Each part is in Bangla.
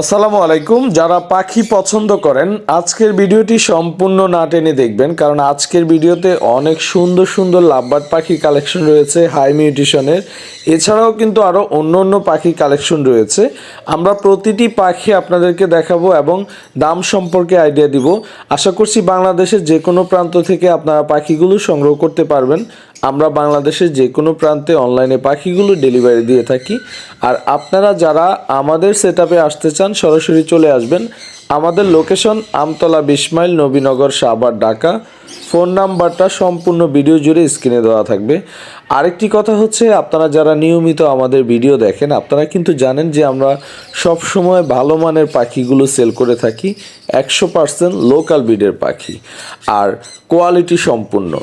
আসসালামু আলাইকুম। যারা পাখি পছন্দ করেন, আজকের ভিডিওটি সম্পূর্ণ না টেনে দেখবেন, কারণ আজকের ভিডিওতে অনেক সুন্দর সুন্দর লাভবার্ড পাখি কালেকশন রয়েছে হাই মিউটিশনের। এছাড়াও কিন্তু আরও অন্য অন্য পাখি কালেকশন রয়েছে। আমরা প্রতিটি পাখি আপনাদেরকে দেখাবো এবং দাম সম্পর্কে আইডিয়া দিব। আশা করছি বাংলাদেশের যে কোনো প্রান্ত থেকে আপনারা পাখিগুলো সংগ্রহ করতে পারবেন। আমরা বাংলাদেশের যে কোনো প্রান্তে অনলাইনে পাখিগুলো ডেলিভারি দিয়ে থাকি। আর আপনারা যারা আমাদের সেট আসতে চান, সরাসরি চলে আসবেন। আমাদের লোকেশন আমতলা বিশ মাইল নবীনগর সাবার ঢাকা। ফোন নাম্বারটা সম্পূর্ণ ভিডিও জুড়ে স্ক্রিনে দেওয়া থাকবে। আরেকটি কথা হচ্ছে, আপনারা যারা নিয়মিত আমাদের ভিডিও দেখেন, আপনারা কিন্তু জানেন যে আমরা সব সময় ভালো মানের পাখিগুলো সেল করে থাকি। একশো পার্সেন্ট লোকাল ব্রিডের পাখি। আর কোয়ালিটি সম্পূর্ণ।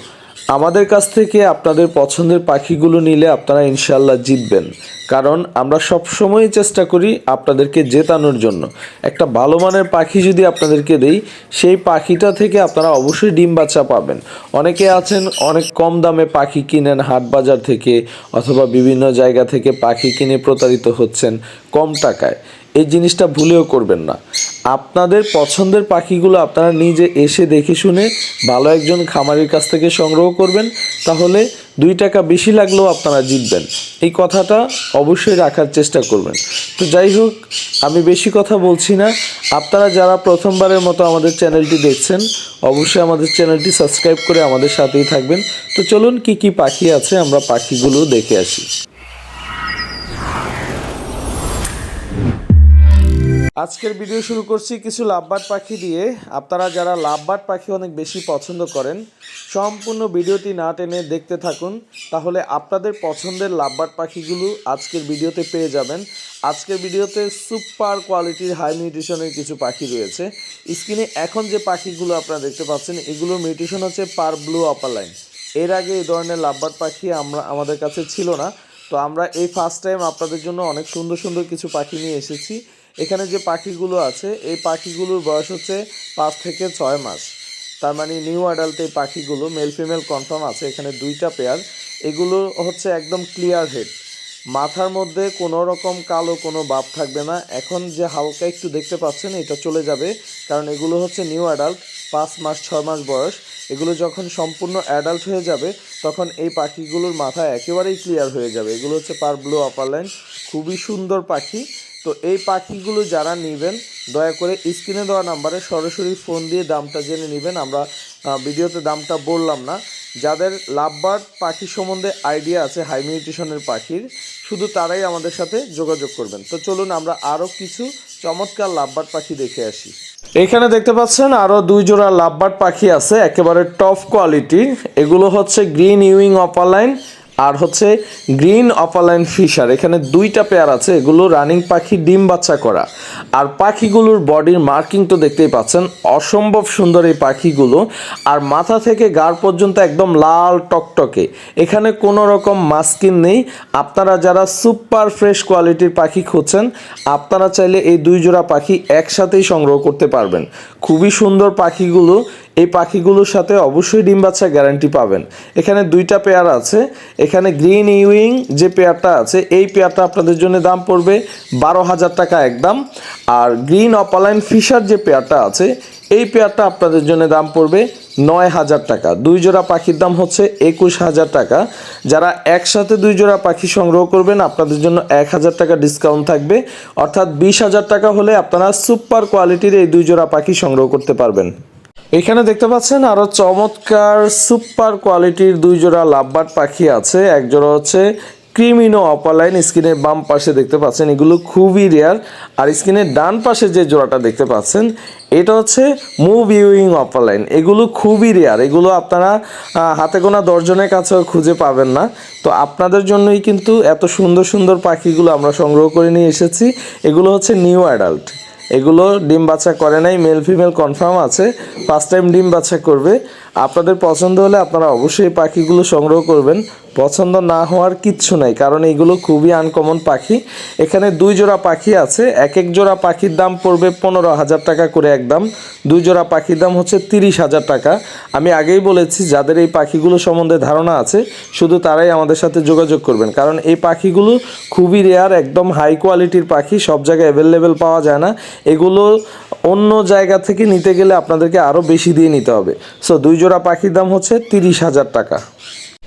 আমাদের কাছ থেকে আপনাদের পছন্দের পাখিগুলো নিলে আপনারা ইনশাল্লাহ জিতবেন। কারণ আমরা সব সময় চেষ্টা করি আপনাদেরকে জেতানোর জন্য। একটা ভালো মানের পাখি যদি আপনাদেরকে দেই, সেই পাখিটা থেকে আপনারা অবশ্যই ডিম বাচ্চা পাবেন। অনেকে আছেন, অনেক কম দামে পাখি কিনেন হাট বাজার থেকে অথবা বিভিন্ন জায়গা থেকে পাখি কিনে প্রতারিত হচ্ছেন কম টাকায়। এই জিনিসটা ভুলেও করবেন না। আপনাদের পছন্দের পাখিগুলো আপনারা নিজে এসে দেখে শুনে ভালো একজন খামারের কাছ থেকে সংগ্রহ করবেন, তাহলে দুই টাকা বেশি লাগলেও আপনারা জিতবেন। এই কথাটা অবশ্যই রাখার চেষ্টা করবেন। তো যাই হোক, আমি বেশি কথা বলছি না। আপনারা যারা প্রথমবারের মতো আমাদের চ্যানেলটি দেখছেন, অবশ্যই আমাদের চ্যানেলটি সাবস্ক্রাইব করে আমাদের সাথেই থাকবেন। তো চলুন কি কি পাখি আছে আমরা পাখিগুলো দেখে আসি। আজকের ভিডিও শুরু করছি কিছু লাভবাট পাখি দিয়ে। আপনারা যারা লাভবাট পাখি অনেক বেশি পছন্দ করেন, সম্পূর্ণ ভিডিওটি না টেনে দেখতে থাকুন, তাহলে আপনাদের পছন্দের লাভবাট পাখিগুলো আজকের ভিডিওতে পেয়ে যাবেন। আজকের ভিডিওতে সুপার কোয়ালিটির হাই মিউটেশনের কিছু পাখি রয়েছে। স্ক্রিনে এখন যে পাখিগুলো আপনারা দেখতে পাচ্ছেন, এগুলোর মিউটেশন হচ্ছে পার ব্লু আপার লাইন। এর আগে এই ধরনের লাভবাট পাখি আমরা, আমাদের কাছে ছিল না। তো আমরা এই ফার্স্ট টাইম আপনাদের জন্য অনেক সুন্দর সুন্দর কিছু পাখি নিয়ে এসেছি। এখানে যে পাখিগুলো আছে, এই পাখিগুলোর বয়স হচ্ছে পাঁচ থেকে ছয় মাস। তার মানে নিউ অ্যাডাল্ট এই পাখিগুলো, মেল ফিমেল কনফার্ম আছে, এখানে দুইটা পেয়ার। এগুলো হচ্ছে একদম ক্লিয়ার হেড। মাথার মধ্যে কোনো রকম কালো কোনো বাপ থাকবে না। এখন যে হালকা একটু দেখতে পাচ্ছেন, এটা চলে যাবে, কারণ এগুলো হচ্ছে নিউ অ্যাডাল্ট, পাঁচ মাস, ছয় মাস বয়স। এগুলো যখন সম্পূর্ণ অ্যাডাল্ট হয়ে যাবে, তখন এই পাখিগুলোর মাথা একেবারেই ক্লিয়ার হয়ে যাবে। এগুলো হচ্ছে পার ব্লু আপার লাইন। খুবই সুন্দর পাখি। তো এই পাখিগুলো যারা নেবেন, দয়া করে স্ক্রিনে দেওয়া নাম্বারে সরাসরি ফোন দিয়ে দামটা জেনে নেবেন। আমরা ভিডিওতে দামটা বললাম না। যাদের লাভবার্ড পাখি সম্বন্ধে আইডিয়া আছে, হাই পাখির, শুধু তারাই আমাদের সাথে যোগাযোগ করবেন। তো চলুন আমরা আরও কিছু চমৎকার লাভবার্ড পাখি দেখে আসি। এখানে দেখতে পাচ্ছেন আরও দুই জোড়া লাভবার্ড পাখি আছে, একেবারে টপ কোয়ালিটির এগুলো হচ্ছে গ্রিন ইউইং অপালাইন আর হচ্ছে গ্রিন অপালাইন ফিশার, এখানে দুইটা পেয়ার আছে, এগুলো রানিং পাখি ডিম বাচ্চা করা। আর পাখিগুলোর বডির মার্কিং তো দেখতেই পাচ্ছেন, অসম্ভব সুন্দর এই পাখিগুলো। আর মাথা থেকে গাড় পর্যন্ত একদম লাল টকটকে। এখানে কোনো রকম মাস্কিন নেই। আপনারা যারা সুপার ফ্রেশ কোয়ালিটির পাখি খুঁজছেন, আপনারা চাইলে এই দুই জোড়া পাখি একসাথেই সংগ্রহ করতে পারবেন। খুবই সুন্দর পাখিগুলো এই পাখিগুলোর সাথে অবশ্যই ডিম বাচ্চা গ্যারান্টি পাবেন। এখানে দুইটা পেয়ার আছে। এখানে গ্রিন ইউইং যে পেয়ারটা আছে, এই পেয়ারটা আপনাদের জন্য দাম পড়বে বারো হাজার টাকা একদম। আর গ্রিন অপালাইন ফিশার যে পেয়ারটা আছে, এই পেয়ারটা আপনাদের জন্য দাম পড়বে নয় হাজার টাকা। দুই জোড়া পাখির দাম হচ্ছে একুশ হাজার টাকা। যারা একসাথে দুই জোড়া পাখি সংগ্রহ করবেন, আপনাদের জন্য এক হাজার টাকা ডিসকাউন্ট থাকবে। অর্থাৎ বিশ হাজার টাকা হলে আপনারা সুপার কোয়ালিটির এই দুই জোড়া পাখি সংগ্রহ করতে পারবেন। এখানে দেখতে পাচ্ছেন আরও চমৎকার, সুপার কোয়ালিটির দুই জোড়া লাভবার্ড পাখি আছে। এক জোড়া হচ্ছে ক্রিমিনো অপালাইন স্ক্রিনের বাম পাশে দেখতে পাচ্ছেন, এগুলো খুবই রেয়ার আর স্ক্রিনের ডান পাশে যে জোড়াটা দেখতে পাচ্ছেন, এটা হচ্ছে মুভ ইউইং অপালাইন। এগুলো খুবই রেয়ার এগুলো আপনারা হাতে গোনা দশজনের কাছেও খুঁজে পাবেন না। তো আপনাদের জন্যই কিন্তু এত সুন্দর সুন্দর পাখিগুলো আমরা সংগ্রহ করে নিয়ে এসেছি। এগুলো হচ্ছে নিউ অ্যাডাল্ট এগুলো ডিম বাচ্চা করে নাই মেল ফিমেল কনফার্ম আছে। ফার্স্ট টাইম ডিম বাচ্চা করবে। আপনাদের পছন্দ হলে আপনারা অবশ্যই পাখিগুলো সংগ্রহ করবেন। পছন্দ না হওয়ার কিচ্ছু নাই, কারণ এইগুলো খুবই আনকমন পাখি। এখানে দুই জোড়া পাখি আছে, এক এক জোড়া পাখির দাম পড়বে পনেরো হাজার টাকা করে একদম। দুই জোড়া পাখির দাম হচ্ছে তিরিশ হাজার টাকা। আমি আগেই বলেছি, যাদের এই পাখিগুলো সম্বন্ধে ধারণা আছে, শুধু তারাই আমাদের সাথে যোগাযোগ করবেন। কারণ এই পাখিগুলো খুবই রেয়ার একদম হাই কোয়ালিটির পাখি, সব জায়গায় অ্যাভেলেবেল পাওয়া যায় না। এগুলো অন্য জায়গা থেকে নিতে গেলে আপনাদেরকে আরও বেশি দিয়ে নিতে হবে। সো দুই জোড়া পাখির দাম হচ্ছে তিরিশ হাজার টাকা।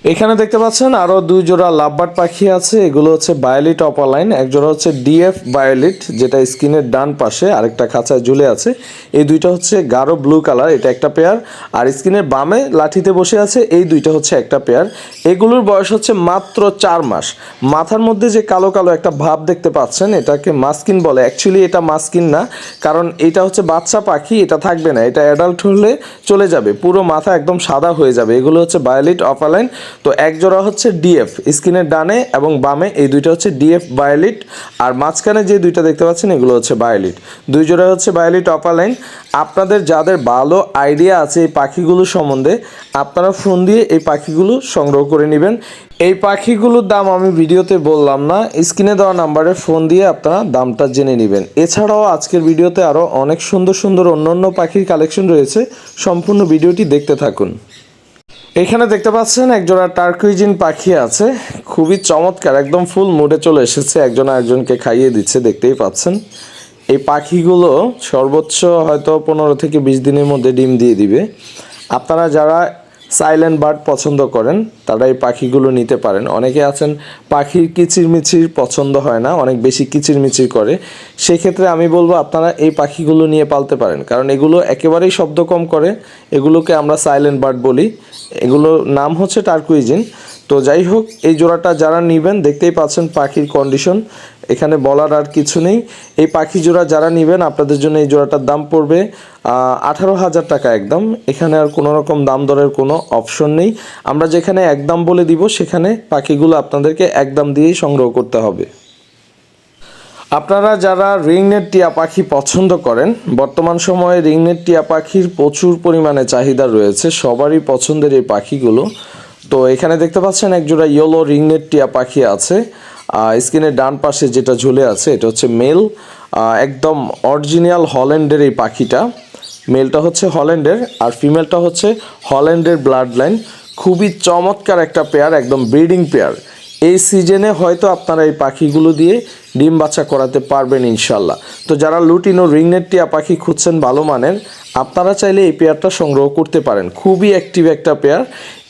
এখানে দেখতে পাচ্ছেন আরও দুই জোড়া লাভবার্ড পাখি আছে। এগুলো হচ্ছে বায়োলিট অপালাইন, এক জোড়া হচ্ছে ডিএফ বায়োলিট, যেটা স্কিনের ডান পাশে, আরেকটা খাঁচায় ঝুলে আছে। এই দুইটা হচ্ছে গাঢ় ব্লু কালার, এটা একটা পেয়ার। আর স্কিনের বামে লাঠিতে বসে আছে, এই দুইটা হচ্ছে একটা পেয়ার। এগুলোর বয়স হচ্ছে মাত্র চার মাস। মাথার মধ্যে যে কালো কালো একটা ভাব দেখতে পাচ্ছেন, এটাকে মাস্কিন বলে। অ্যাকচুয়ালি এটা মাস্কিন না, কারণ এটা হচ্ছে বাচ্চা পাখি, এটা থাকবে না। এটা অ্যাডাল্ট হলে চলে যাবে, পুরো মাথা একদম সাদা হয়ে যাবে। এগুলো হচ্ছে বায়োলিট অপালাইন তো এক জোড়া হচ্ছে ডিএফ স্কিনের ডানে এবং বামে এই দুইটা হচ্ছে ডিএফ বায়োলিট আর মাঝখানে যে দুইটা দেখতে পাচ্ছেন এগুলো হচ্ছে বায়োলিট দুই জোড়া হচ্ছে বায়োলিট অপালাইন আপনাদের যাদের ভালো আইডিয়া আছে এই পাখিগুলো সম্বন্ধে, আপনারা ফোন দিয়ে এই পাখিগুলো সংগ্রহ করে নেবেন। এই পাখিগুলোর দাম আমি ভিডিওতে বললাম না, স্ক্রিনে দেওয়া নাম্বারে ফোন দিয়ে আপনারা দামটা জেনে নেবেন। এছাড়াও আজকের ভিডিওতে আরও অনেক সুন্দর সুন্দর অন্য অন্য পাখির কালেকশন রয়েছে, সম্পূর্ণ ভিডিওটি দেখতে থাকুন। এখানে দেখতে পাচ্ছেন একজোড়া টার্কুইজিন পাখি আছে। খুবই চমৎকার, একদম ফুল মুডে চলে এসেছে। একজন একজনকে খাইয়ে দিচ্ছে, দেখতেই পাচ্ছেন। এই পাখিগুলো সর্বোচ্চ হয়তো পনেরো থেকে বিশ দিনের মধ্যে ডিম দিয়ে দিবে। আপনারা যারা সাইলেন্ট বার্ড পছন্দ করেন, তারা এই পাখিগুলো নিতে পারেন। অনেকে আছেন, পাখির কিচিরমিচির পছন্দ হয় না, অনেক বেশি কিচিরমিচির করে। সেক্ষেত্রে আমি বলব, আপনারা এই পাখিগুলো নিয়ে পালতে পারেন, কারণ এগুলো একেবারেই শব্দ কম করে। এগুলোকে আমরা সাইলেন্ট বার্ড বলি। এগুলোর নাম হচ্ছে টার্কুইজিন। তো যাই হোক, এই জোড়াটা যারা নেবেন, দেখতেই পাচ্ছেন পাখির কন্ডিশন এখানে বলার আর কিছু নেই। এই পাখি জোড়া যারা নেবেন, আপনাদের জন্য এই জোড়াটার দাম পড়বে আঠারো হাজার টাকা একদম। এখানে আর কোনো রকম দাম দরের কোনো অপশন নেই। আমরা যেখানে একদম বলে দিব, সেখানে পাখিগুলো আপনাদেরকে একদম দিয়েই সংগ্রহ করতে হবে। আপনারা যারা রিংনেট টিয়া পাখি পছন্দ করেন, বর্তমান সময়ে রিংনেট টিয়া পাখির প্রচুর পরিমাণে চাহিদা রয়েছে, সবারই পছন্দের এই পাখিগুলো। তো এখানে দেখতে পাচ্ছেন একজোড়া ইয়েলো রিংনেট টিয়া পাখি আছে। স্ক্রিনের ডান পাশে যেটা ঝুলে আছে, এটা হচ্ছে মেল। একদম অরিজিনাল হল্যান্ডের এই পাখিটা। মেলটা হচ্ছে হল্যান্ডের আর ফিমেলটা হচ্ছে হল্যান্ডের ব্লাড লাইন খুবই চমৎকার একটা পেয়ার, একদম ব্রিডিং পেয়ার। এই সিজনে হয়তো আপনারা এই পাখিগুলো দিয়ে ডিম বাচ্চা করাতে পারবেন ইনশাল্লাহ তো যারা লুটিনো রিংনেট টিয়া পাখি খুঁজছেন ভালো মানের, আপনারা চাইলে এই পেয়ারটা সংগ্রহ করতে পারেন। খুবই অ্যাক্টিভ একটা পেয়ার।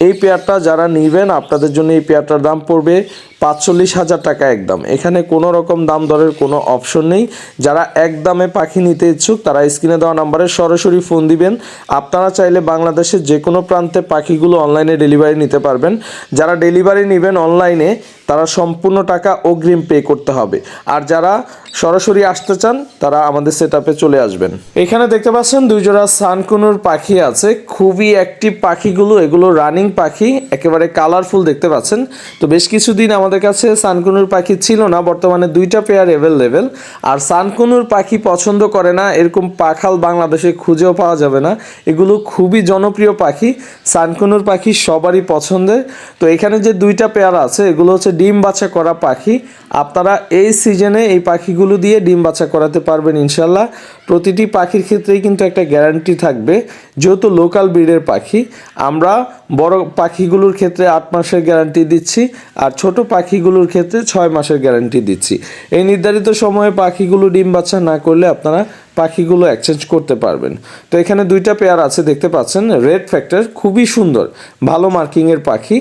এই পেয়ারটা যারা নেবেন, আপনাদের জন্য এই পেয়ারটার দাম পড়বে পাঁচচল্লিশ হাজার টাকা একদম। এখানে কোনো রকম দাম দরের কোনো অপশন নেই। যারা এক দামে পাখি নিতে ইচ্ছুক, তারা স্ক্রিনে দেওয়া নাম্বারে সরাসরি ফোন দিবেন। আপনারা চাইলে বাংলাদেশের যে কোনো প্রান্তে পাখিগুলো অনলাইনে ডেলিভারি নিতে পারবেন। যারা ডেলিভারি নেবেন অনলাইনে, তারা সম্পূর্ণ টাকা অগ্রিম পে করতে হবে। আর যারা সরাসরি আসতে চান, তারা আমাদের সেট চলে আসবেন। এখানে দেখতে পাচ্ছেন দুই জোড়া সানকুনুর পাখি আছে। খুবই অ্যাক্টিভ পাখিগুলো, এগুলো রানিং পাখি, একেবারে কালারফুল দেখতে পাচ্ছেন। তো বেশ কিছুদিন আমাদের কাছে সানকুনুর পাখি ছিল না, বর্তমানে দুইটা পেয়ার অ্যাভেলেবেল আর সানকুনুর পাখি পছন্দ করে না, এরকম পাখাল বাংলাদেশে খুঁজেও পাওয়া যাবে না। এগুলো খুবই জনপ্রিয় পাখি, সানকুনুর পাখি সবারই পছন্দের। তো এখানে যে দুইটা পেয়ার আছে, এগুলো হচ্ছে ডিম বাচ্চা করা পাখি। আপনারা এই সিজনে এই পাখিগুলো দিয়ে ডিম বাচ্চা করাতে পারবেন ইনশাল্লাহ প্রতিটি পাখির ক্ষেত্রেই কিন্তু একটা গ্যারান্টি থাকবে, যেহেতু লোকাল ব্রিডের পাখি। আমরা বড় পাখিগুলোর ক্ষেত্রে আট মাসের গ্যারান্টি দিচ্ছি আর ছোট পাখিগুলোর ক্ষেত্রে ছয় মাসের গ্যারান্টি দিচ্ছি। এই নির্ধারিত সময়ে পাখিগুলো ডিম বাচ্চা না করলে আপনারা পাখিগুলো এক্সচেঞ্জ করতে পারবেন। তো এখানে দুইটা পেয়ার আছে, দেখতে পাচ্ছেন? রেড ফ্যাক্টর খুবই সুন্দর, ভালো মার্কিংয়ের পাখি।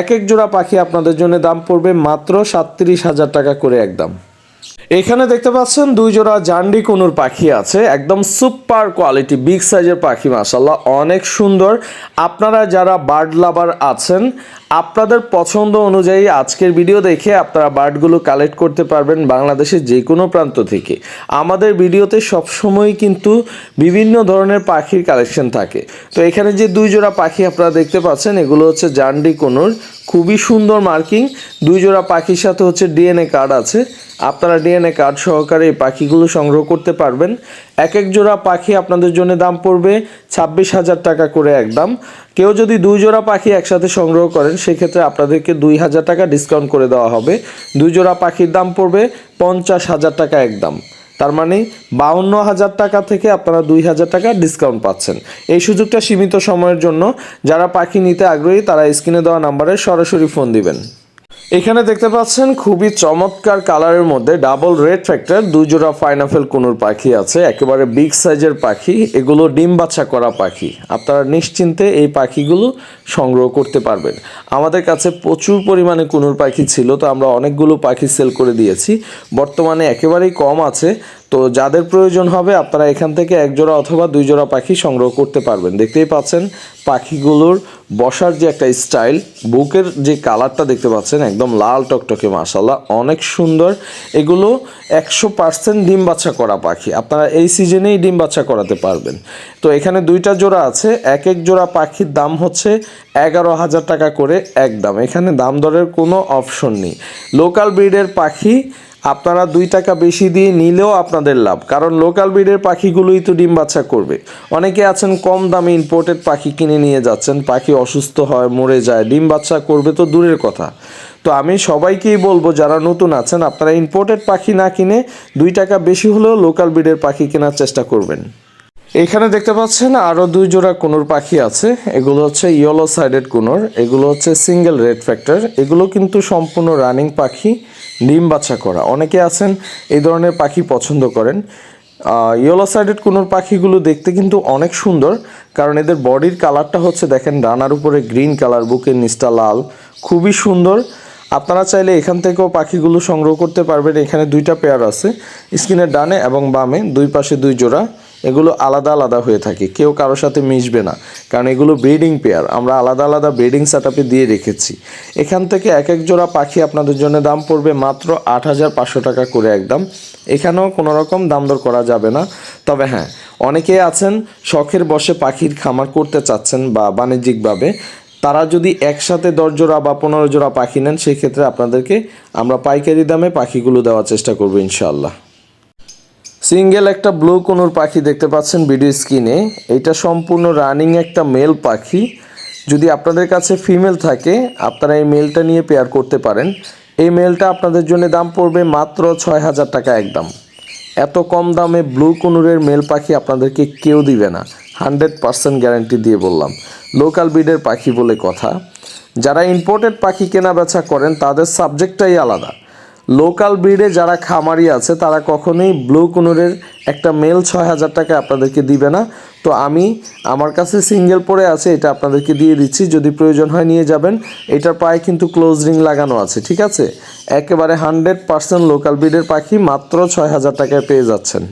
এক এক জোড়া পাখি আপনাদের জন্য দাম পড়বে মাত্র সাতত্রিশ হাজার টাকা করে একদম। এখানে দেখতে পাচ্ছেন দুই জোড়া জান্ডি কুনুর পাখি আছে, একদম সুপার কোয়ালিটি, বিগ সাইজের পাখি মাসাল্লাহ অনেক সুন্দর। আপনারা যারা বার্ড লাভার আছেন, আপনাদের পছন্দ অনুযায়ী আজকের ভিডিও দেখে আপনারা বার্ডগুলো কালেক্ট করতে পারবেন বাংলাদেশের যে কোনো প্রান্ত থেকে। আমাদের ভিডিওতে সবসময় কিন্তু বিভিন্ন ধরনের পাখির কালেকশন থাকে। তো এখানে যে দুই জোড়া পাখি আপনারা দেখতে পাচ্ছেন, এগুলো হচ্ছে জান্ডি কোনোর খুবই সুন্দর মার্কিং। দুই জোড়া পাখির সাথে হচ্ছে ডিএনএ কার্ড আছে। আপনারা ডিএনএ কার্ড সহকারে এই পাখিগুলো সংগ্রহ করতে পারবেন। এক এক জোড়া পাখি আপনাদের জন্য দাম পড়বে ছাব্বিশ হাজার টাকা করে একদম। কেউ যদি দুই জোড়া পাখি একসাথে সংগ্রহ করেন, সেক্ষেত্রে আপনাদেরকে দুই হাজার টাকা ডিসকাউন্ট করে দেওয়া হবে। দুই জোড়া পাখির দাম পড়বে পঞ্চাশ হাজার টাকা একদম। তার মানে বাউন্ন হাজার টাকা থেকে আপনারা দুই হাজার টাকা ডিসকাউন্ট পাচ্ছেন। এই সুযোগটা সীমিত সময়ের জন্য যারা পাখি নিতে আগ্রহী, তারা স্ক্রিনে দেওয়া নাম্বারে সরাসরি ফোন দিবেন। এখানে দেখতে পাচ্ছেন খুবই চমৎকার কালারের মধ্যে ডাবল রেড ফ্যাক্টর দুই জোড়া পাইনাপেল কুনুর পাখি আছে, একেবারে বিগ সাইজের পাখি, এগুলো ডিম বাচ্চা করা পাখি। আপনারা নিশ্চিন্তে এই পাখিগুলো সংগ্রহ করতে পারবেন। আমাদের কাছে প্রচুর পরিমাণে কুনুর পাখি ছিল, তো আমরা অনেকগুলো পাখি সেল করে দিয়েছি। বর্তমানে একেবারেই কম আছে তো যাদের প্রয়োজন হবে আপনারা এখান থেকে এক জোড়া অথবা দুই জোড়া পাখি সংগ্রহ করতে পারবেন। দেখতেই পাচ্ছেন, পাখিগুলোর বসার যে একটা স্টাইল, বুকের যে কালারটা দেখতে পাচ্ছেন, একদম লাল টকটকে মাসাল্লাহ অনেক সুন্দর। এগুলো একশো পার্সেন্ট ডিম বাচ্চা করা পাখি। আপনারা এই সিজনেই ডিম বাচ্চা করাতে পারবেন। তো এখানে দুইটা জোড়া আছে, এক এক জোড়া পাখির দাম হচ্ছে এগারো হাজার টাকা করে একদম এখানে দাম দরের কোনো অপশন নেই। লোকাল ব্রিডের পাখি আপনারা দুই টাকা বেশি দিয়ে নিলেও আপনাদের লাভ, কারণ লোকাল ব্রিডের পাখিগুলোই তো ডিম বাচ্চা করবে। অনেকে আছেন কম দামে ইম্পোর্টেড পাখি কিনে নিয়ে যাচ্ছেন, পাখি অসুস্থ হয়, মরে যায়, ডিম বাচ্চা করবে তো দূরের কথা। তো আমি সবাইকেই বলব, যারা নতুন আছেন, আপনারা ইম্পোর্টেড পাখি না কিনে দুই টাকা বেশি হলেও লোকাল ব্রিডের পাখি কেনার চেষ্টা করবেন। এখানে দেখতে পাচ্ছেন আরও দুই জোড়া কুনুর পাখি আছে। এগুলো হচ্ছে ইয়েলো সাইডেড কুনুর, এগুলো হচ্ছে সিঙ্গেল রেড ফ্যাক্টর এগুলো কিন্তু সম্পূর্ণ রানিং পাখি। ডিম বাচ্চা করা। অনেকে আছেন, এই ধরনের পাখি পছন্দ করেন। ইয়েলো সাইডেড কুনুর পাখিগুলো দেখতে কিন্তু অনেক সুন্দর, কারণ এদের বডির কালারটা হচ্ছে, দেখেন, ডানার উপরে গ্রিন কালার, বুকের নিচটা লাল। খুবই সুন্দর। আপনারা চাইলে এখান থেকেও পাখিগুলো সংগ্রহ করতে পারবেন। এখানে দুইটা পেয়ার আছে স্ক্রিনের ডানে এবং বামে, দুই পাশে দুই জোড়া। এগুলো আলাদা আলাদা হয়ে থাকে। কেউ কারোর সাথে মিশবে না, কারণ এগুলো ব্রিডিং পেয়ার আমরা আলাদা আলাদা ব্রিডিং সেট দিয়ে রেখেছি। এখান থেকে এক এক জোড়া পাখি আপনাদের জন্য দাম পড়বে মাত্র আট হাজার পাঁচশো টাকা করে একদম। এখানেও কোনো রকম দাম দর করা যাবে না। তবে হ্যাঁ অনেকেই আছেন, শখের বসে পাখির খামার করতে চাচ্ছেন বা বাণিজ্যিকভাবে। তারা যদি একসাথে দশ জোড়া বা পনেরো জোড়া পাখি নেন, সেক্ষেত্রে আপনাদেরকে আমরা পাইকারি দামে পাখিগুলো দেওয়ার চেষ্টা করব ইনশাল্লাহ সিঙ্গেল একটা ব্লু কোনোর পাখি দেখতে পাচ্ছেন ভিডিও স্ক্রিনে। এটা সম্পূর্ণ রানিং একটা মেল পাখি। যদি আপনাদের কাছে ফিমেল থাকে, আপনারা এই মেলটা নিয়ে পেয়ার করতে পারেন। এই মেলটা আপনাদের জন্য দাম পড়বে মাত্র ছয় হাজার টাকা একদম। এত কম দামে ব্লু কুনুরের মেল পাখি আপনাদেরকে কেউ দিবে না। হান্ড্রেড পার্সেন্ট গ্যারান্টি দিয়ে বললাম। লোকাল ব্রিডের পাখি বলে কথা। যারা ইম্পোর্টেড পাখি কেনা বেচা করেন, তাদের সাবজেক্টটাই আলাদা। লোকাল ব্রিডে যারা খামারি আছে, তারা কখনোই ব্লু কুনুরের একটা মেল ছয় হাজার টাকা আপনাদেরকে দিবে না। তো আমি আমার কাছে সিঙ্গেল পরে আছে, এটা আপনাদেরকে দিয়ে দিচ্ছি। যদি প্রয়োজন হয় নিয়ে যাবেন। এটার পায়ে কিন্তু ক্লোজ রিং লাগানো আছে, ঠিক আছে? একেবারে হান্ড্রেড পার্সেন্ট লোকাল ব্রিডের পাখি মাত্র ছয় হাজার টাকায় পেয়ে যাচ্ছেন।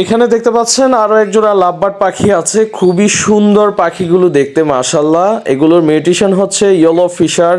এখানে দেখতে পাচ্ছেন আরও একজোড়া লাভবার্ড পাখি আছে। খুবই সুন্দর পাখিগুলো দেখতে মাশাল্লাহ এগুলোর মিউটেশন হচ্ছে yellow Fischer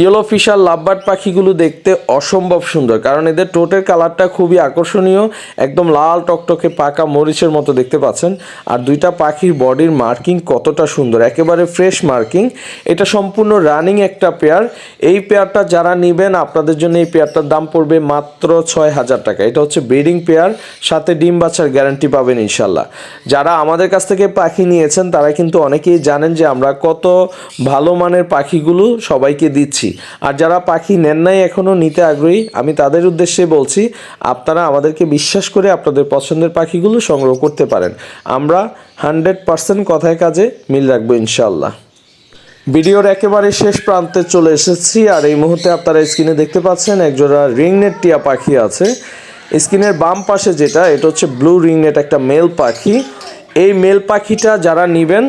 yellow Fischer lovebird পাখিগুলো দেখতে অসম্ভব সুন্দর, কারণ এদের টোটের কালারটা খুবই আকর্ষণীয়। একদম লাল টকটকে পাকা মরিচের মতো দেখতে পাচ্ছেন। আর দুইটা পাখির বডির মার্কিং কতটা সুন্দর, একেবারে ফ্রেশ মার্কিং। এটা সম্পূর্ণ রানিং একটা পেয়ার এই পেয়ারটা যারা নেবেন, আপনাদের জন্য এই পেয়ারটার দাম পড়বে মাত্র ছয় হাজার টাকা। এটা হচ্ছে ব্রিডিং পেয়ার সাথে ডিম বাচ্চার গ্যারান্টি পাবেন ইনশাল্লাহ। যারা আমাদের কাছ থেকে পাখি নিয়েছেন, তারা কিন্তু অনেকেই জানেন যে আমরা কত ভালো মানের পাখিগুলো সবাইকে দিচ্ছি। আর যারা পাখি নেন নাই এখনও নিতে আগ্রহী, আমি তাদের উদ্দেশ্যে বলছি, আপনারা আমাদেরকে বিশ্বাস করে আপনাদের পছন্দের পাখিগুলো সংগ্রহ করতে পারেন। আমরা হান্ড্রেড পার্সেন্ট কথায় কাজে মিল রাখব ইনশাল্লাহ। ভিডিওর একেবারে শেষ প্রান্তে চলে এসেছি, আর এই মুহূর্তে আপনারা স্ক্রিনে দেখতে পাচ্ছেন, একজোড়া রিংনেট টিয়া পাখি আছে। স্ক্রিনের বাম পাশে যেটা, এটা হচ্ছে ব্লু রিংনেট একটা মেল পাখি। এই মেল পাখিটা যারা নেবেন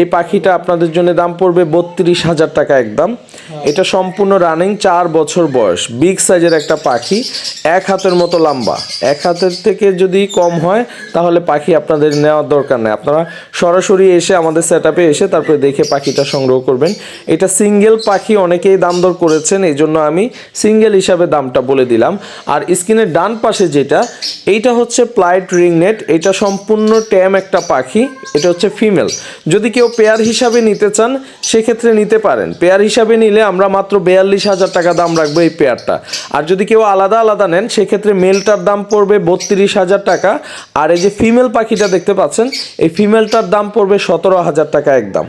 এই পাখিটা আপনাদের জন্য দাম পড়বে বত্রিশ হাজার টাকা একদম। এটা সম্পূর্ণ রানিং চার বছর বয়স বিগ সাইজের একটা পাখি, এক হাতের মতো লম্বা। এক হাতের থেকে যদি কম হয়, তাহলে পাখি আপনাদের নেওয়ার দরকার নেই। আপনারা সরাসরি এসে আমাদের সেট এসে তারপরে দেখে পাখিটা সংগ্রহ করবেন। এটা সিঙ্গেল পাখি, অনেকেই দাম দর করেছেন এই জন্য আমি সিঙ্গেল হিসাবে দামটা বলে দিলাম। আর স্ক্রিনের ডান পাশে যেটা, এইটা হচ্ছে প্লাইট রিং নেট এটা সম্পূর্ণ ট্যাম একটা পাখি, এটা হচ্ছে ফিমেল যদি কেউ পেয়ার হিসাবে নিতে চান, সেক্ষেত্রে নিতে পারেন। পেয়ার হিসাবে নিলে আমরা মাত্র বেয়াল্লিশ হাজার টাকা দাম রাখব এই পেয়ারটা। আর যদি কেউ আলাদা আলাদা নেন, সেক্ষেত্রে মেলটার দাম পড়বে বত্রিশ হাজার টাকা। আর এই যে ফিমেল পাখিটা দেখতে পাচ্ছেন, এই ফিমেলটার দাম পড়বে সতেরো হাজার টাকা একদম।